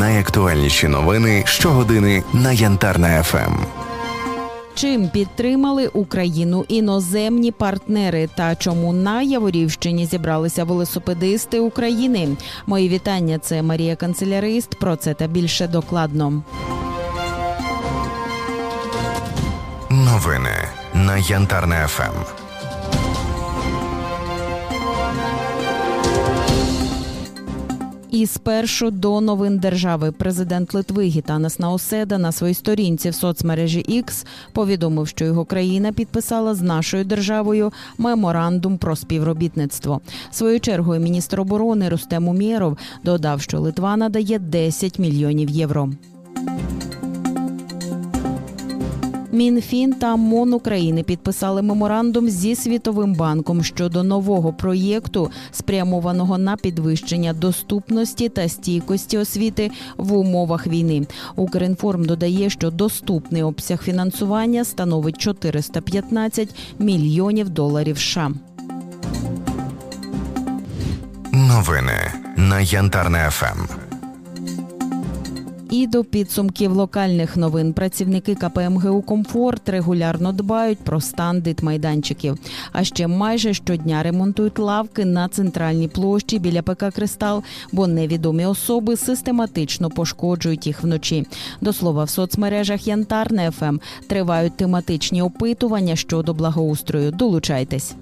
Найактуальніші новини щогодини на Янтарна ФМ. Чим підтримали Україну іноземні партнери та чому на Яворівщині зібралися велосипедисти України? Мої вітання. Це Марія Канцелярист. Про це та більше докладно. Новини на Янтарна ФМ. І спершу до новин держави президент Литви Гітанас Наоседа на своїй сторінці в соцмережі X повідомив, що його країна підписала з нашою державою меморандум про співробітництво. Своєю чергою міністр оборони Рустем Умєров додав, що Литва надає 10 мільйонів євро. Мінфін та МОН України підписали меморандум зі Світовим банком щодо нового проєкту, спрямованого на підвищення доступності та стійкості освіти в умовах війни. Укрінформ додає, що доступний обсяг фінансування становить 415 мільйонів доларів. США. Новини на Янтарна ФМ. І до підсумків локальних новин працівники КПМГУ Комфорт регулярно дбають про стан дитмайданчиків. А ще майже щодня ремонтують лавки на центральній площі біля ПК Кристал, бо невідомі особи систематично пошкоджують їх вночі. До слова, в соцмережах Янтарне ФМ тривають тематичні опитування щодо благоустрою. Долучайтесь.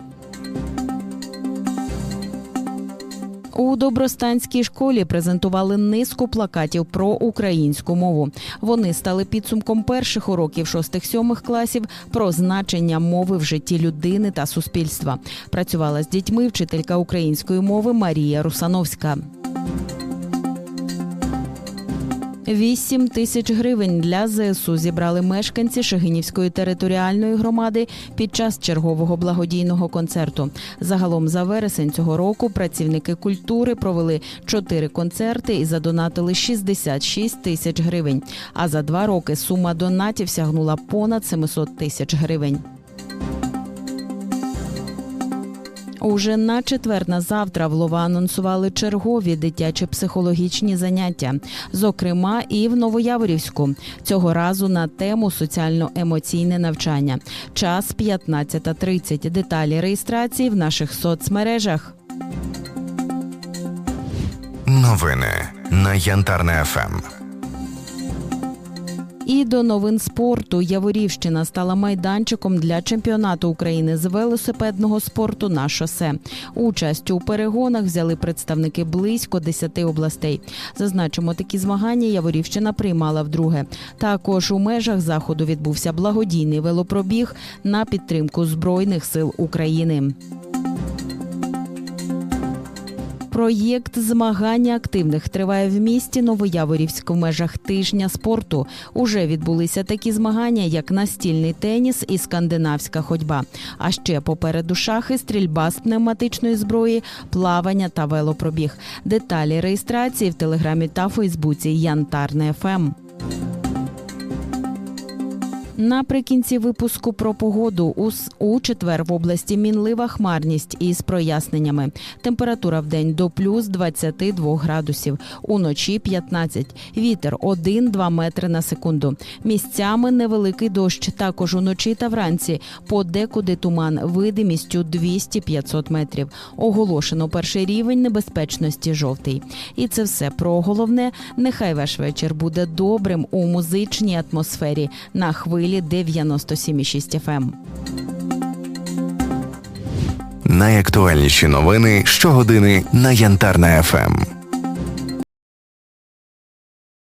У добростанській школі презентували низку плакатів про українську мову. Вони стали підсумком перших уроків шостих-сьомих класів про значення мови в житті людини та суспільства. Працювала з дітьми вчителька української мови Марія Русановська. 8 тисяч гривень для ЗСУ зібрали мешканці Шегинівської територіальної громади під час чергового благодійного концерту. Загалом за вересень цього року працівники культури провели 4 концерти і задонатили 66 тисяч гривень. А за два роки сума донатів сягнула понад 700 тисяч гривень. Уже на четвер на завтра в Лова анонсували чергові дитячі психологічні заняття, зокрема і в Новояворівську. Цього разу на тему соціально-емоційне навчання. Час 15.30. Деталі реєстрації в наших соцмережах. Новини на Янтарна ФМ. І до новин спорту Яворівщина стала майданчиком для чемпіонату України з велосипедного спорту на шосе. Участь у перегонах взяли представники близько 10 областей. Зазначимо, такі змагання Яворівщина приймала вдруге. Також у межах заходу відбувся благодійний велопробіг на підтримку збройних сил України. Проєкт змагання активних триває в місті Новояворівськ в межах тижня спорту. Уже відбулися такі змагання, як настільний теніс і скандинавська ходьба. А ще попереду шахи, стрільба з пневматичної зброї, плавання та велопробіг. Деталі реєстрації в телеграмі та Фейсбуці Янтарне. ФМ. Наприкінці випуску про погоду у, у четвер в області мінлива хмарність із проясненнями. Температура в день до плюс 22 градусів, уночі 15. Вітер 1-2 метри на секунду. Місцями невеликий дощ. Також уночі та вранці подекуди туман видимістю 200-500 метрів. Оголошено перший рівень небезпечності жовтий. І це все про головне. Нехай ваш вечір буде добрим у музичній атмосфері на хвилі 97,6 FM. Найактуальніші новини щогодини на Янтарна ФМ.